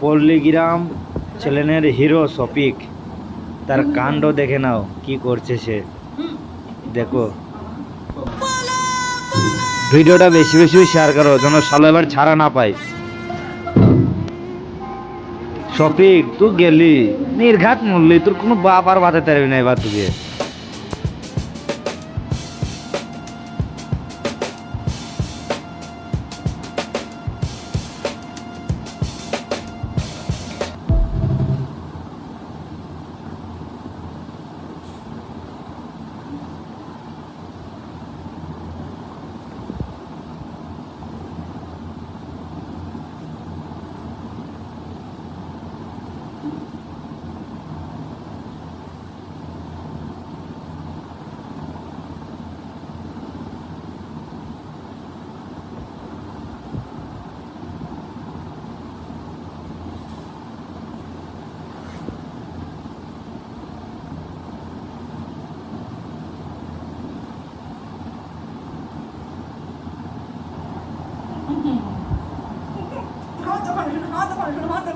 পল্লীগ্রাম ছেলেনের hero Shafiq. তার কাণ্ড দেখে নাও, কি করছে সে। দেখো। ভিডিওটা বেশি বেশি শেয়ার করো, যেন সালো এবার ছাড়া না পাই শফিক, তুই গেলি? নির্ঘাত মরলি, তোর কোনো বাপ আর বাঁচাতে পারবি না এবার তুই 等会儿说的好等会儿说的好等会儿